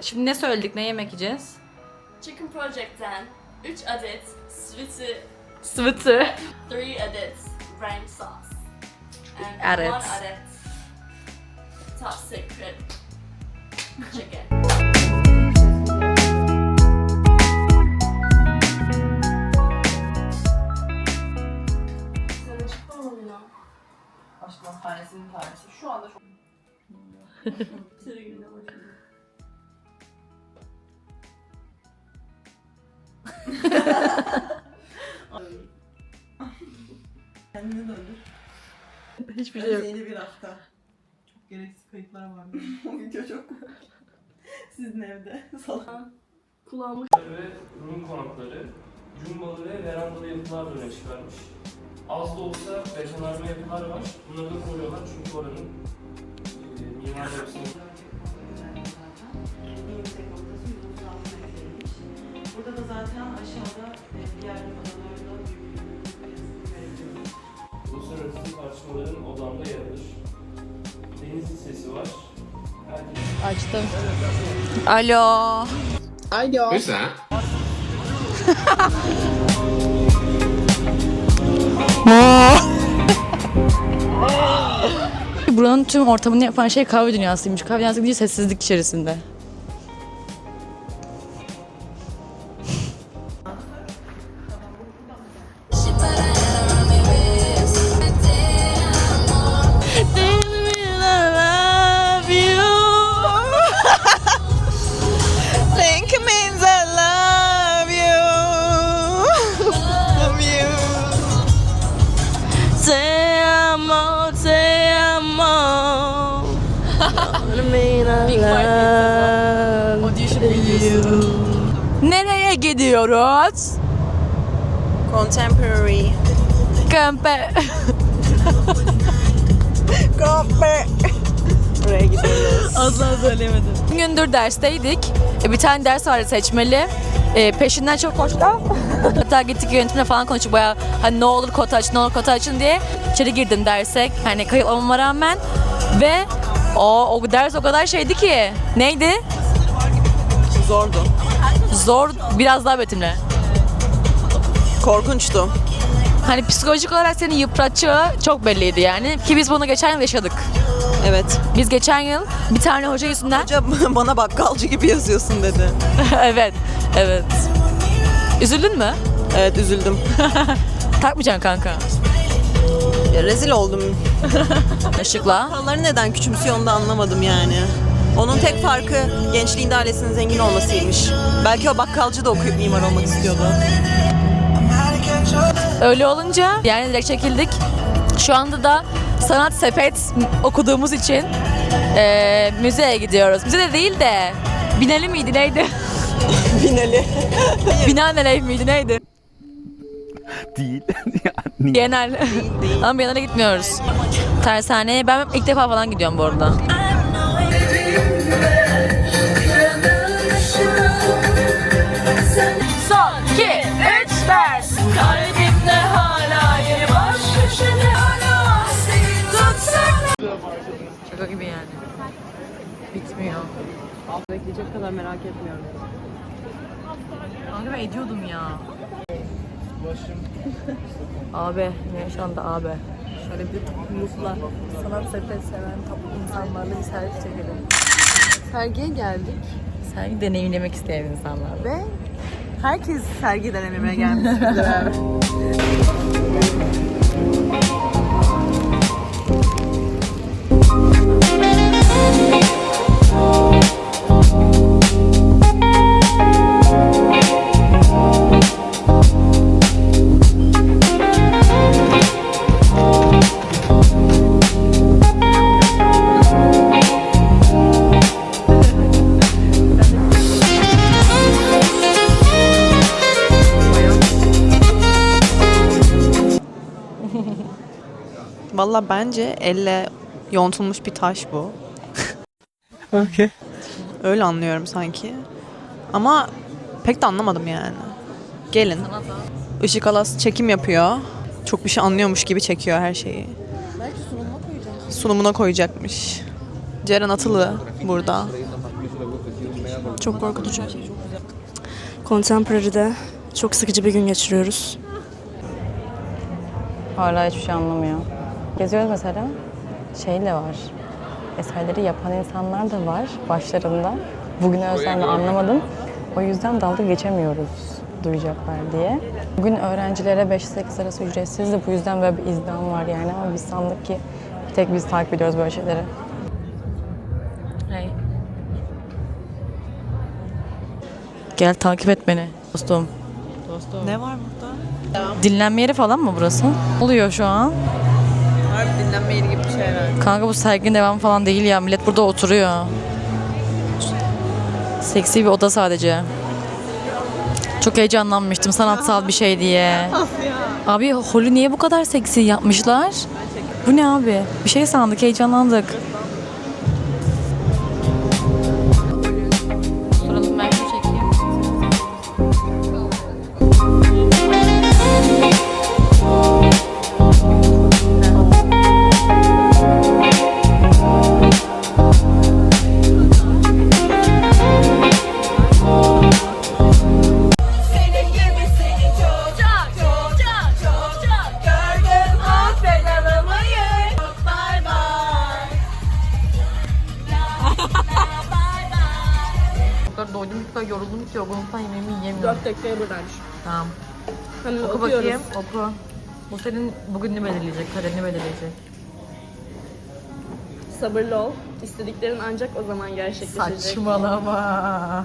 Şimdi ne söyledik? Ne yemek yiyeceğiz? Chicken Project'ten 3 adet sweetie, Sıvıtı. 3 adet ranch sauce, and Adet. 1 adet top secret chicken. Sana çıkmamalı ya. Aşkım tanesinin tanesi. Şu anda çok... Kendini döndür. Hiçbir Ben yeni bir hafta. Çok gereksiz kayıtlar var. o video çok... Sizin evde. Salak. Kulağıma ve Rum konakları cumbalı ve verandalı yapılar da öne çıkarmış. Az da olsa betonarme yapılar var. Bunları da koruyorlar çünkü oranın e, mimari yapısını Burada da zaten aşağıda diğer odalarda uluslararası tartışmaların odağında yer alır. Deniz sesi var. Herkes Açtım. Alo. Who's that? Buranın tüm ortamını yapan şey kahve dünyasıymış. Kahve dünyası deyince sessizlik içerisinde. Nereye gidiyoruz? Contemporary. Kampe. Kompe. Oraya gidiyoruz. Asla söylemedim. Gündür dersteydik. E, Bir tane ders vardı seçmeli. E, peşinden çok koştu. Hatta gittik yönetimle falan konuştuk baya hani ne olur kota açın, ne olur kota açın diye. İçeri girdim derse. Hani kayıp olmama rağmen. Ve o, o ders o kadar şeydi ki. Neydi? Zordu. Zor, biraz daha betimle. Korkunçtu. Hani psikolojik olarak seni yıpratacağı çok belliydi yani. Ki biz bunu geçen yıl yaşadık. Evet. Biz geçen yıl bir tane hoca yüzünden... Hoca bana bakkalcı gibi yazıyorsun dedi. evet, evet. Üzüldün mü? Evet üzüldüm. Takmayacaksın kanka. Ya, rezil oldum. Işıkla. Paraları neden küçümsüyor onu da anlamadım yani. Onun tek farkı gençliğinde ailesinin zengin olmasıymış. Belki o bakkalcı da okuyup mimar olmak istiyordu. Öyle olunca yani direkt çekildik. Şu anda da sanat sepet okuduğumuz için eee müzeye gidiyoruz. Müze de değil de Binali miydi neydi? Binali. Binaenaleyh miydi neydi? Değil. yani Genel. Ama Biennale gitmiyoruz. Tersaneye ben ilk defa falan gidiyorum bu arada. Son, iki, üç, beş. Kalbimde hala yeri boş köşede hala seni tutsana. Şaka gibi yani. Bitmiyor. Bekleyecek kadar merak etmiyorum. Kanka ben ediyordum ya. Abi, ne şu anda abi? Şöyle bir toplulukla sanat sepet seven toplu insanlarla bir sergi çekelim. Sergiye geldik Sergi deneyimlemek isteyen insanlar. ve herkes sergi denememeye gelmiş. Valla bence elle yontulmuş bir taş bu. Okay. Öyle anlıyorum sanki. Ama pek de anlamadım yani. Gelin. Işık Alas çekim yapıyor. Çok bir şey anlıyormuş gibi çekiyor her şeyi. Belki sunumuna koyacak. Sunumuna koyacakmış. Ceren Atılı burada. Çok korkutucu. Contemporary'de çok sıkıcı bir gün geçiriyoruz. Hala hiçbir şey anlamıyor. Geziyoruz mesela. Şey de var. Eserleri yapan insanlar da var başlarında. Bugün özel anlamadım. O yüzden dalga geçemiyoruz duyacaklar diye. Bugün öğrencilere 5-8 arası ücretsiz de bu yüzden böyle bir izdiham var yani ama biz sandık ki bir tek biz takip ediyoruz böyle şeyleri. Hey. Gel takip et beni dostum. Ne var burada? Dinlenme yeri falan mı burası? Oluyor şu an. Yeri gibi bir şey herhalde. Kanka bu serginin devamı falan değil ya. Millet burada oturuyor. Seksi bir oda sadece. Çok heyecanlanmıştım sanatsal bir şey diye. Abi holü niye bu kadar seksi yapmışlar? Bu ne abi? Bir şey sandık, heyecanlandık. Yemeğimi yiyemiyorum. 4 dakikaya buradan çık. Tamam. Hani Oku okuyoruz. bakayım, oku. Bu senin bugününü belirleyecek, kaderini belirleyecek. Sabırlı ol. İstediklerin ancak o zaman gerçekleşecek. Saçmalama.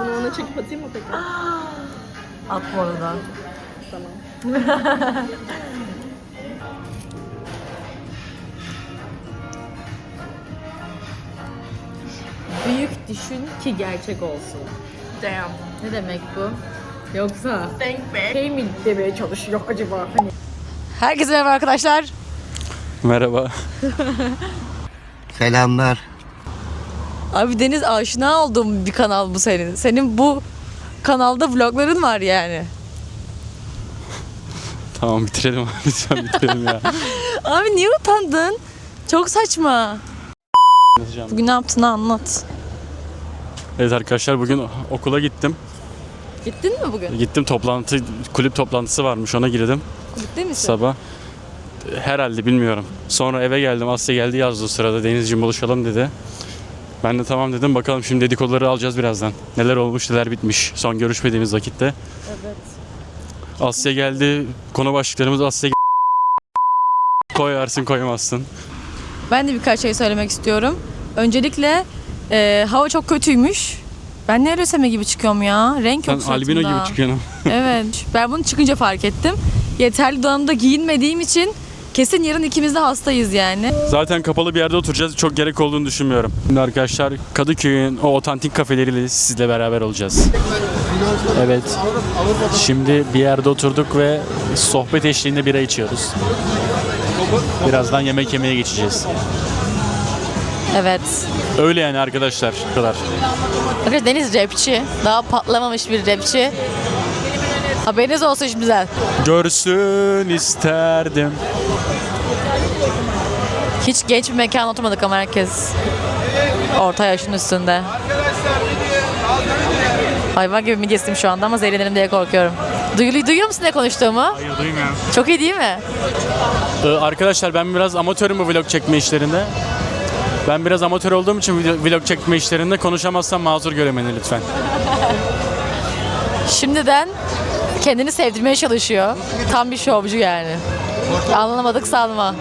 Bunu ona çekip atayım mı peki? At bu arada. Tamam. Büyük düşün ki gerçek olsun. Damn. Ne demek bu? Yoksa şey mi demeye çalışıyor acaba? Hani... Herkese merhaba arkadaşlar. Merhaba. Selamlar. Abi Deniz aşina olduğum bir kanal bu senin. Senin bu kanalda vlogların var yani. Tamam bitirelim lütfen bitirelim ya. Abi niye utandın? Çok saçma. Bugün ne yaptığını anlat. Evet arkadaşlar bugün okula gittim. Gittin mi bugün? Gittim toplantı, kulüp toplantısı varmış ona girdim Kulüpte misin? sabah. Herhalde bilmiyorum. Sonra eve geldim Asya geldi yazdı o sırada Denizciğim buluşalım dedi. Ben de tamam dedim bakalım şimdi dedikoduları alacağız birazdan. Neler olmuş neler bitmiş son görüşmediğimiz vakitte. Evet. Asya geldi konu başlıklarımız Asya koyarsın koyamazsın. Ben de birkaç şey söylemek istiyorum. Öncelikle e, hava çok kötüymüş. Ben ne lösemi gibi çıkıyorum ya. Renk Sen yok albino suratımda. gibi çıkıyorsun. Evet. Ben bunu çıkınca fark ettim. Yeterli donanımda giyinmediğim için kesin yarın ikimiz de hastayız yani. Zaten kapalı bir yerde oturacağız. Çok gerek olduğunu düşünmüyorum. Şimdi arkadaşlar Kadıköy'ün o otantik kafeleriyle sizle beraber olacağız. Evet. Şimdi bir yerde oturduk ve sohbet eşliğinde bira içiyoruz. Birazdan yemek yemeye geçeceğiz. Evet. Öyle yani arkadaşlar. Bu kadar. Arkadaşlar Deniz rapçi. Daha patlamamış bir rapçi. Haberiniz olsun şimdiden. Görsün isterdim. Hiç genç bir mekan oturmadık ama herkes orta yaşın üstünde. Hayvan gibi midyesim şu anda ama zehirlenirim diye korkuyorum. Duyuluyor, duyuyor musun ne konuştuğumu? Hayır duymuyorum. Çok iyi değil mi? Ee, arkadaşlar ben biraz amatörüm bu vlog çekme işlerinde. Ben biraz amatör olduğum için vlog çekme işlerinde konuşamazsam mazur görün beni lütfen. Şimdiden kendini sevdirmeye çalışıyor. Tam bir şovcu yani. Anlamadık sanma.